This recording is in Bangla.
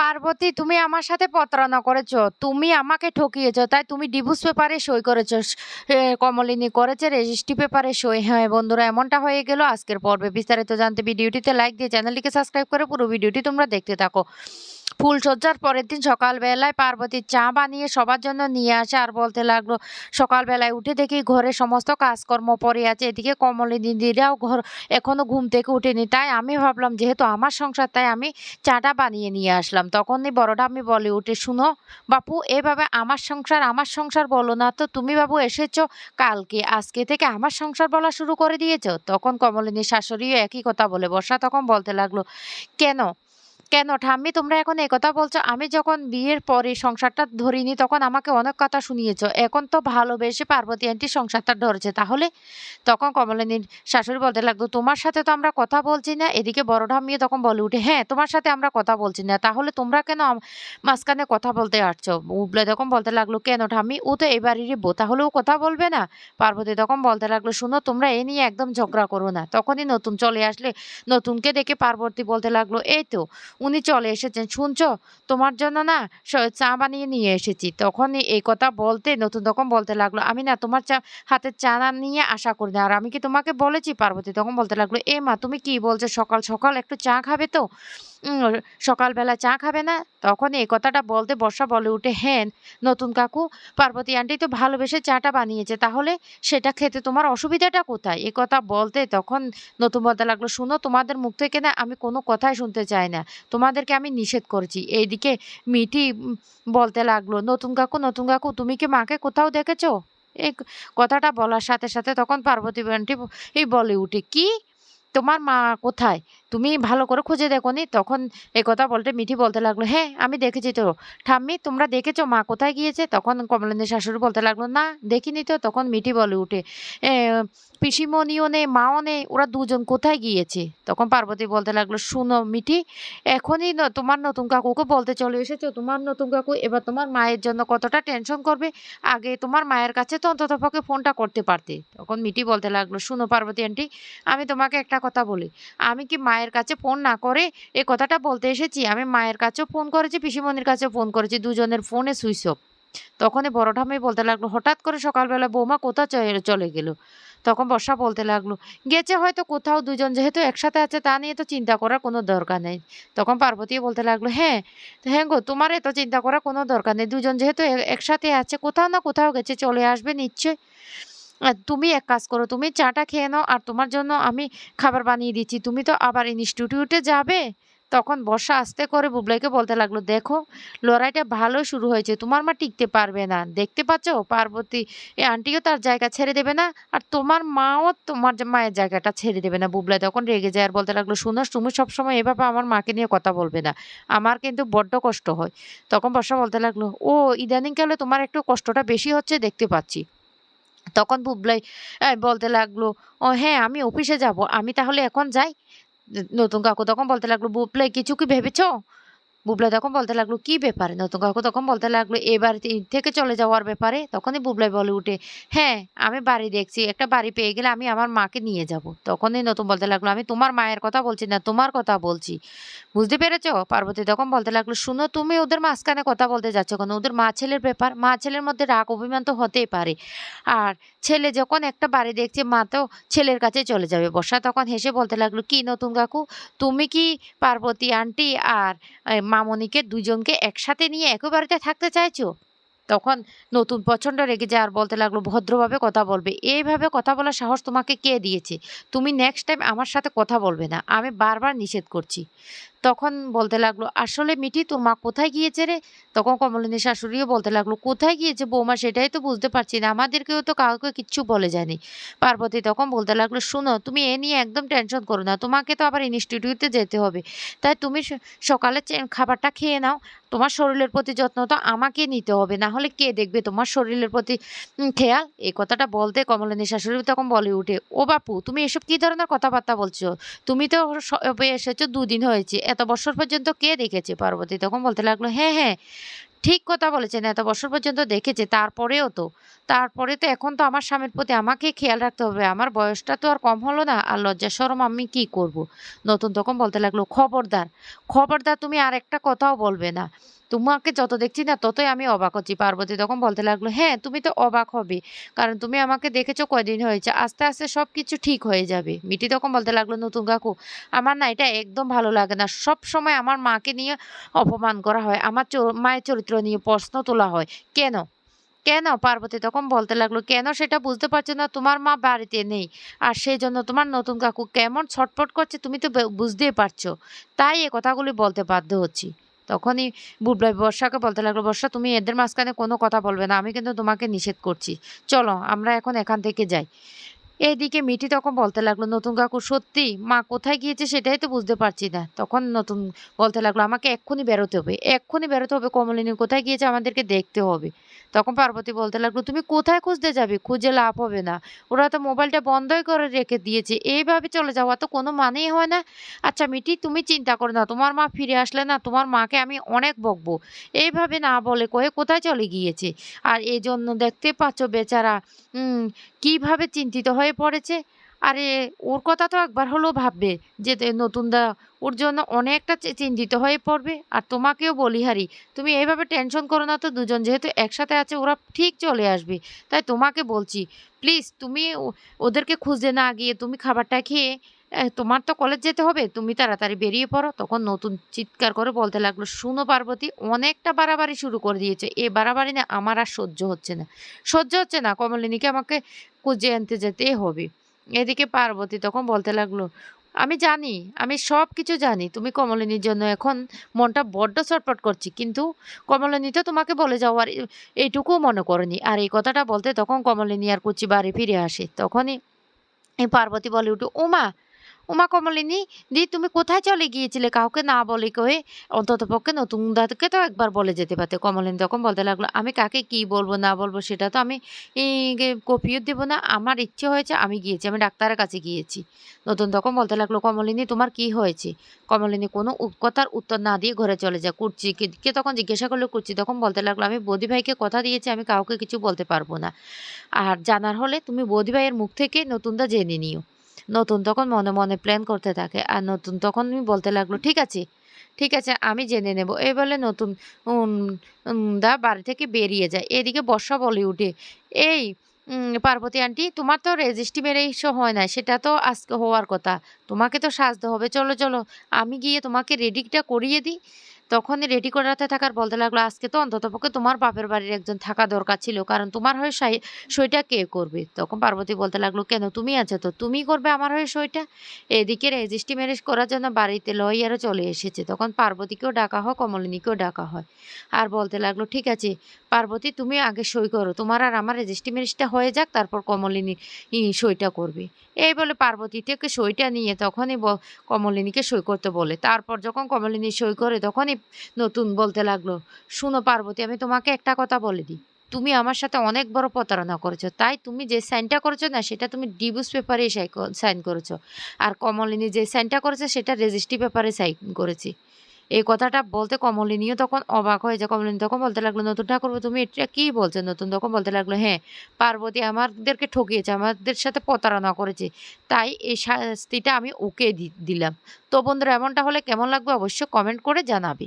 পার্বতী, তুমি আমার সাথে প্রতারণা করেছ। তুমি আমাকে ঠকিয়েছো, তাই তুমি ডিভোর্স পেপারে সই করেছ। কমলিনী করেছে, রেজিস্ট্রি পেপারে সই। হ্যাঁ বন্ধুরা, এমনটা হয়ে গেল আজকের পর্বে। বিস্তারিত জানতে ভিডিওটিতে লাইক দিয়ে চ্যানেলটিকে সাবস্ক্রাইব করে পুরো ভিডিওটি তোমরা দেখতে থাকো। ফুলসজ্জার পরের দিন সকালবেলায় পার্বতী চা বানিয়ে সবার জন্য নিয়ে আসে আর বলতে লাগল, সকালবেলায় উঠে দেখি ঘরে সমস্ত কাজকর্ম পড়ে আছে। এদিকে কমলিনী দিদিরাও ঘর এখনও ঘুম থেকে উঠেনি। তাই আমি ভাবলাম, যেহেতু আমার সংসার, তাই আমি চাটা বানিয়ে নিয়ে আসলাম। তখনই বড়টা আমি বলে উঠে, শুনো বাপু, এভাবে আমার সংসার আমার সংসার বলো না তো। তুমি বাবু এসেছ কালকে। আজকে থেকে আমার সংসার বলা শুরু করে দিয়েছ? তখন কমলিনীর শাশুড়িও একই কথা বলে বর্ষা তখন বলতে লাগল, কেন? কেন? ঠাম্মি, তোমরা এখন এই কথা বলছো, আমি যখন বিয়ের পরে সংসারটা ধরিনি, তখন আমাকে অনেক কথা শুনিয়েছ। এখন তো ভালোবেসে পার্বতী আন্টি সংসারটা ধরেছে। তাহলে তখন কমলিনীর শাশুড়ি বলতে লাগল, তোমার সাথে তো আমরা কথা বলছি না। এদিকে বড় ঠাম্মি তখন বলে উঠে হ্যাঁ তোমার সাথে আমরা কথা বলছি না। তাহলে তোমরা কেন মাঝখানে কথা বলতে আসছো? উবলে তখন বলতে লাগল, কেন ঠাম্মি? ও তো এই বাড়িরই বউ, তাহলে ও কথা বলবে না? পার্বতী তখন বলতে লাগল, শুনো, তোমরা এ নিয়ে একদম ঝগড়া করো না। তখনই নতুন চলে আসলে নতুনকে দেখে পার্বতী বলতে লাগল, এই তো উনি চলে এসেছেন। শুনছো? তোমার জন্য না চা বানিয়ে নিয়ে এসেছি। তখন এই কথা বলতে, নতুন রকম বলতে লাগল, আমি না তোমার চা হাতে চা না নিয়ে আশা করি না। আর আমি কি তোমাকে বলেছি পার্বতী? তখন বলতে লাগল, এ মা, তুমি কি বলছো? সকাল সকাল একটু চা খাবে তো? সকালবেলা চা খাবে না? তখন এই কথাটা বলতে বর্ষা বলে উঠে হ্যাঁ নতুন কাকু, পার্বতী আন্টি তো ভালোবেসে চাটা বানিয়েছে, তাহলে সেটা খেতে তোমার অসুবিধাটা কোথায়? এই কথা বলতে তখন নতুন বলতে লাগল, শুনো, তোমাদের মুখ থেকে না আমি কোনো কথাই শুনতে চাই না। তোমাদেরকে আমি নিষেধ করছি। এইদিকে মিঠি বলতে লাগল, নতুন কাকু নতুন কাকু, তুমি কি মাকে কোথাও দেখেছ? এই কথাটা বলার সাথে সাথে তখন পার্বতী আন্টি এই বলে উঠে, কি? তোমার মা কোথায়? তুমি ভালো করে খুঁজে দেখো নি তখন এ কথা বলতে মিঠি বলতে লাগল হ্যাঁ আমি দেখেছি তো। ঠাম্মি তোমরা দেখেছ? মা কোথায় গিয়েছে? তখন কমলেন্দ্রের শাশুড়ি বলতে লাগল না দেখিনি তো। তখন মিঠি বলে উঠে "এ, পিসিমণিও নেই মাও নেই ওরা দুজন কোথায় গিয়েছে? তখন পার্বতী বলতে লাগল শুনো মিঠি এখনই ন- তোমার নতুন কাকুকে বলতে চলে এসেছ। তোমার নতুন কাকু এবার তোমার মায়ের জন্য কতটা টেনশন করবে? আগে তোমার মায়ের কাছে তো অন্তত পক্ষে ফোনটা করতে পারতে। তখন মিঠি বলতে লাগল শুনো পার্বতী আন্টি আমি তোমাকে একটা কথা বলি। আমি কি মায়ের কাছে ফোন না করে এ কথাটা বলতে এসেছি। আমি মায়ের কাছেও ফোন করেছি, পিসিমণির কাছেও ফোন করেছি, দুজনের ফোনে সুইচ অফ তখনই বড় ঠাম্মি বলতে লাগল, হঠাৎ করে সকালবেলা বৌমা কোথাও চলে গেল? তখন বর্ষা বলতে লাগল, গেছে হয়তো কোথাও, দুজন যেহেতু একসাথে আছে, তা নিয়ে তো চিন্তা করার কোনো দরকার নেই। তখন পার্বতী বলতে লাগল হ্যাঁ হ্যাঁ গো, তোমার এত চিন্তা করার কোনো দরকার নেই, দুজন যেহেতু একসাথে আছে, কোথাও না কোথাও গেছে, চলে আসবে নিশ্চয়। তুমি এক কাজ করো, তুমি চাটা খেয়ে নাও আর তোমার জন্য আমি খাবার বানিয়ে দিচ্ছি। তুমি তো আবার ইনস্টিটিউটে যাবে, তখন বর্ষা আস্তে করে বুবলাইকে বলতে লাগল, দেখো, লড়াইটা ভালো শুরু হয়েছে, তোমার মা টিকতে পারবে না। দেখতে পাচ্ছ, পার্বতী এ আন্টিও তার জায়গা ছেড়ে দেবে না আর তোমার মাও তোমার মায়ের জায়গাটা ছেড়ে দেবে না। বুবলাই তখন রেগে যায় আর বলতে লাগল, শুনো, তুমি সবসময় এভাবে আমার মাকে নিয়ে কথা বলবে না। আমার কিন্তু বড্ড কষ্ট হয়। তখন বর্ষা বলতে লাগল, ও ইদানিংকালে তোমার একটু কষ্টটা বেশি হচ্ছে, দেখতে পাচ্ছি। তখন বুবলাই বলতে লাগল, ও হ্যাঁ আমি অফিসে যাব, আমি তাহলে এখন যাই? নতুন কাকু তখন বলতে লাগল, বুবলাই, কিছু কি ভেবেছো? বুবলাই তখন বলতে লাগল কি ব্যাপারে? নতুন কাকু তখন বলতে লাগল এবার থেকে চলে যাওয়ার ব্যাপারে? তখনই বুবলাই বলে উঠে হ্যাঁ আমি বাড়ি দেখছি একটা বাড়ি পেয়ে গেলে আমি আমার মাকে নিয়ে যাব। তখনই নতুন বলতে লাগল আমি তোমার মায়ের কথা বলছি না তোমার কথা বলছি। বুঝতে পেরেছ? পার্বতী তখন বলতে লাগল শুনো তুমি ওদের মাঝখানে কথা বলতে যাচ্ছ কেন? ওদের মা ছেলের ব্যাপার মা ছেলের মধ্যে রাগ অভিমান তো হতেই পারে। আর ছেলে যখন একটা বাড়ি দেখছে মা তো ছেলের কাছে চলে যাবে। বর্ষা তখন হেসে বলতে লাগল কি নতুন কাকু? তুমি কি পার্বতী আন্টি আর আহ, মামনিকে দুজনকে একসাথে নিয়ে একই বাড়িতে থাকতে চাইছো? তখন নতুন প্রচণ্ড রেগে যায় আর বলতে লাগল, ভদ্রভাবে কথা বলবে। এইভাবে কথা বলার সাহস তোমাকে কে দিয়েছে? তুমি নেক্সট টাইম আমার সাথে কথা বলবে না। আমি বারবার নিষেধ করছি। তখন বলতে লাগল, আসলে মিঠি তোর মা কোথায় গিয়েছে রে? তখন কমলিনী শাশুড়িও বলতে লাগল, কোথায় গিয়েছে বৌমা, সেটাই তো বুঝতে পারছি না। আমাদেরকেও তো কাউকে কিচ্ছু বলে যায়নি। পার্বতী তখন বলতে লাগল, শুনো, তুমি এ নিয়ে একদম টেনশন করো না। তোমাকে তো আবার ইনস্টিটিউটে যেতে হবে। তাই তুমি সকালে খাবারটা খেয়ে নাও। তোমার শরীরের প্রতি যত্ন তো আমাকে নিতে হবে। না হলে কে দেখবে তোমার শরীরের প্রতি খেয়াল? এই কথাটা বলতে কমলিনী শাশুড়ি তখন বলে উঠে, ও বাপু, তুমি এসব কি ধরনের কথাবার্তা বলছো? তুমি তো এসেছ দুদিন হয়েছে। এত বছর পর্যন্ত কে দেখেছে পার্বতী তখন বলতে লাগল হ্যাঁ হ্যাঁ ঠিক কথা বলেছেন। এত বছর পর্যন্ত দেখেছে। তারপরেও তো তারপরে তো এখন তো আমার স্বামীর প্রতি আমাকে খেয়াল রাখতে হবে। আমার বয়সটা তো আর কম হলো না। আর লজ্জা সরম আমি কি করব? নতুন তখন বলতে লাগল, "খবরদার, খবরদার তুমি আর একটা কথাও বলবে না। তোমাকে যত দেখছি না ততই আমি অবাক হচ্ছি।" পার্বতী তখন বলতে লাগল, "হ্যাঁ, তুমি তো অবাক হবে। কারণ তুমি আমাকে দেখেছ কয়দিন হয়েছে। আস্তে, আস্তে সব কিছু ঠিক হয়ে যাবে।" মিটি তখন বলতে লাগল, "নতুন কাকু, আমার না এটা একদম ভালো লাগে না। সবসময় আমার মাকে নিয়ে অপমান করা হয়। আমার মায়ের চরিত্র নিয়ে প্রশ্ন তোলা হয়। কেন? কেন?" পার্বতী তখন বলতে লাগল, "কেন সেটা বুঝতে পারছ না? তোমার মা বাড়িতে নেই। আর সেই জন্য তোমার নতুন কাকু কেমন ছটফট করছে তুমি তো বুঝতেই পারছ। তাই এ কথাগুলি বলতে বাধ্য হচ্ছি।" তখনই বুবলাই বর্ষাকে বলতে লাগল, "বর্ষা তুমি এদের মাঝখানে কোনো কথা বলবে না। আমি কিন্তু তোমাকে নিষেধ করছি। চলো আমরা এখন এখান থেকে যাই।" এদিকে মিঠি তখন বলতে লাগল, "নতুন কাকু সত্যি মা কোথায় গিয়েছে সেটাই তো বুঝতে পারছি না।" তখন নতুন বলতে লাগল, "আমাকে এক্ষুনি বেরোতে হবে। এক্ষুনি বেরোতে হবে। কমলিনী কোথায় গিয়েছে আমাদেরকে দেখতে হবে।" তখন পার্বতী বলতে লাগল, "তুমি কোথায় খুঁজতে যাবে? খুঁজে লাভ হবে না। ওরা তো মোবাইলটা বন্ধই করে রেখে দিয়েছে। এইভাবে চলে যাওয়া তো কোনো মানেই হয় না। আচ্ছা মিটি তুমি চিন্তা করো না। তোমার মা ফিরে আসলে না তোমার মাকে আমি অনেক বকবো। এইভাবে না বলে কয়ে কোথায় চলে গিয়েছে? আর এজন্য দেখতে পাচ্ছ বেচারা কীভাবে চিন্তিত হয়ে পড়েছে। আরে ওর কথা তো একবার হলেও ভাববে যে নতুনদা ওর জন্য অনেকটা চিন্তিত হয়ে পড়বে। আর তোমাকেও বলিহারি, তুমি এইভাবে টেনশন করো না তো দুজন যেহেতু একসাথে আছে ওরা ঠিক চলে আসবে। তাই তোমাকে বলছি প্লিজ তুমি ওদেরকে খুঁজতে না গিয়ে তুমি খাবারটা খেয়ে তোমার তো কলেজ যেতে হবে। তুমি তাড়াতাড়ি বেরিয়ে পড়ো। তখন নতুন চিৎকার করে বলতে লাগল, শুনো পার্বতী অনেকটা বাড়াবাড়ি শুরু করে দিয়েছে। এ বাড়াবাড়ি না আমার আর সহ্য হচ্ছে না। সহ্য হচ্ছে না কমলিনীকে আমাকে খুঁজে আনতে যেতেই হবে।" এদিকে পার্বতী তখন বলতে লাগল, "আমি জানি, আমি সব কিছু জানি। তুমি কমলিনীর জন্য এখন মনটা বড্ড ছটফট করছি কিন্তু কমলিনী তো তোমাকে বলে যাওয়ার এ এইটুকুও মনে করেনি।" আর এই কথাটা বলতে তখন কমলিনী আর কুচি বাড়ি ফিরে আসে। তখনই এ পার্বতী বলে উঠে, "ওমা! ওমা কমলিনী দি তুমি কোথায় চলে গিয়েছিলে কাউকে না বলে কয়ে? অন্ততপক্ষে নতুন দাদাকে তো একবার বলে যেতে পারতে।" কমলিনী তখন বলতে লাগল, "আমি কাকে কি বলব না বলব সেটা তো আমি ই দেবো না। আমার ইচ্ছে হয়েছে আমি গিয়েছি। আমি ডাক্তারের কাছে গিয়েছি।" নতুন তখন বলতে লাগল, "কমলিনী তোমার কি হয়েছে?" কমলিনী কোনো কথার উত্তর না দিয়ে ঘরে চলে যায়। কুর্চি কে কে তখন জিজ্ঞাসা করল কুর্চি তখন বলতে লাগল, "আমি বৌদি ভাইকে কথা দিয়েছি আমি কাউকে কিছু বলতে পারব না। আর জানার হলে তুমি বৌদি ভাইয়ের মুখ থেকে নতুনদা জেনে নিও।" নতুন তখন মনে, মনে প্ল্যান করতে থাকে। আর নতুন তখনই বলতে লাগল, "ঠিক আছে, ঠিক আছে আমি জেনে নেব।" এই বলে নতুন দা বাড়ি থেকে বেরিয়ে যায়। এদিকে বর্ষা বলে উঠে, "এই পার্বতী আন্টি তোমার তো রেজিস্ট্রি মেরে ম্যারেজ হয় না সেটা তো আজকে হওয়ার কথা। তোমাকে তো সাজতে হবে। চলো, চলো আমি গিয়ে তোমাকে রেডিটা করিয়ে দিই।" তখনই রেডি করাতে থাকার বলতে লাগল, "আজকে তো অন্ততপক্ষে তোমার বাপের বাড়ির একজন থাকা দরকার ছিল। কারণ তোমার হয়ে সাই সইটা কে করবে?" তখন পার্বতী বলতে লাগল, "কেন তুমি আছো তো, তুমি করবে আমার হয়ে সইটা।" এদিকে রেজিস্ট্রি ম্যারেজ করার জন্য বাড়িতে লয়ারও চলে এসেছে। তখন পার্বতীকেও ডাকা হয়, কমলিনীকেও ডাকা হয়। আর বলতে লাগল, "ঠিক আছে পার্বতী তুমি আগে সই করো। তোমার আর আমার রেজিস্ট্রি ম্যারেজটা হয়ে যাক তারপর কমলিনী সইটা করবে।" এই বলে পার্বতী থেকে সইটা নিয়ে তখনই কমলিনীকে সই করতে বলে। তারপর যখন কমলিনী সই করে তখনই নতুন বলতে লাগল, শুনো পার্বতী আমি তোমাকে একটা কথা বলে দিই। তুমি আমার সাথে অনেক বড় প্রতারণা করেছ। তাই তুমি যে সাইনটা করেছ না সেটা তুমি ডিভোর্স পেপারে সাই সাইন করেছ। আর কমলিনী যে সাইনটা করেছে সেটা রেজিস্ট্রি পেপারে সাইন করেছি।" এই কথাটা বলতে কমলিনীও তখন অবাক হয়ে যায়। কমলিনী তখন বলতে লাগল, "নতুন ঠাকুর তুমি এটা কি বলছো?" নতুন তখন বলতে লাগল, "হ্যাঁ, পার্বতী আমাদেরকে ঠকিয়েছে, আমাদের সাথে প্রতারণা করেছে। তাই এই শাস্তিটা আমি ওকে দিলাম।" তো বন্ধুরা এমনটা হলে কেমন লাগবে অবশ্যই কমেন্ট করে জানাবে।